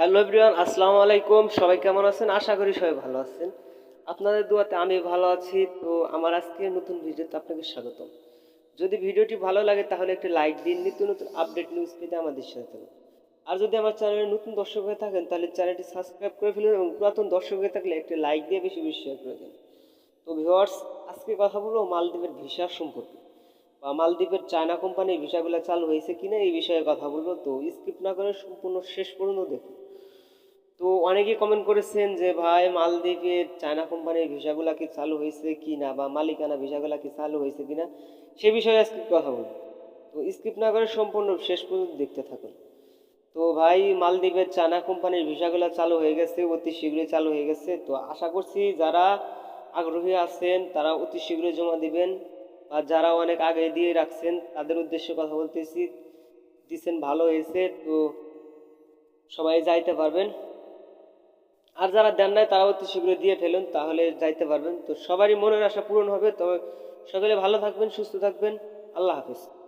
Hello everyone, আসসালামু আলাইকুম। সবাই কেমন আছেন? আশা করি সবাই ভালো আছেন। আপনাদের দোয়াতে আমি ভালো আছি। তো আমার আজকে নতুন ভিডিওতে আপনাকে স্বাগতম। যদি ভিডিওটি ভালো লাগে, তাহলে একটি লাইক দিন নিত্য নতুন আপডেট নিউজ পেতে আমাদের সাথে আর যদি আমার চ্যানেলে নতুন দর্শক হয়ে থাকেন, তাহলে চ্যানেলটি সাবস্ক্রাইব করে ফেলুন এবং পুরাতন দর্শক হয়ে থাকলে একটি লাইক দিয়ে বেশি বেশি শেয়ার করে দিন। তো ভিউয়ার্স, আজকে কথা বলব মালদ্বীপের ভিসা সম্পর্কে। বা মালদ্বীপের চায়না কোম্পানির ভিসাগুলো চালু হয়েছে কিনা এই বিষয়ে কথা বলব। তো স্কিপ না করে সম্পূর্ণ শেষ পর্যন্ত দেখুন। তো অনেকেই কমেন্ট করেছেন যে, ভাই মালদ্বীপের চায়না কোম্পানির ভিসাগুলা কি চালু হয়েছে কি না বা মালিকানা ভিসাগুলা কি চালু হয়েছে কি না সে বিষয়ে আজকে কথা বলব। তো স্কিপ না করে সম্পূর্ণ শেষ পর্যন্ত দেখতে থাকুন। তো ভাই মালদ্বীপের চায়না কোম্পানির ভিসাগুলো চালু হয়ে গেছে, অতি শীঘ্রই চালু হয়ে গেছে। তো আশা করছি যারা আগ্রহী আছেন, তারা অতি শীঘ্রই জমা দিবেন বা যারা অনেক আগে দিয়ে রাখছেন, তাদের উদ্দেশ্যে কথা বলতেছি। দিচ্ছেন ভালো হয়েছে, তো সবাই যাইতে পারবেন। আর যারা দেন নাই তারা অতি শীঘ্রই দিয়ে ফেলুন, তাহলে যাইতে পারবেন। তো সবারই মনের আশা পূরণ হবে। তবে সকলে ভালো থাকবেন, সুস্থ থাকবেন। আল্লাহ হাফিজ।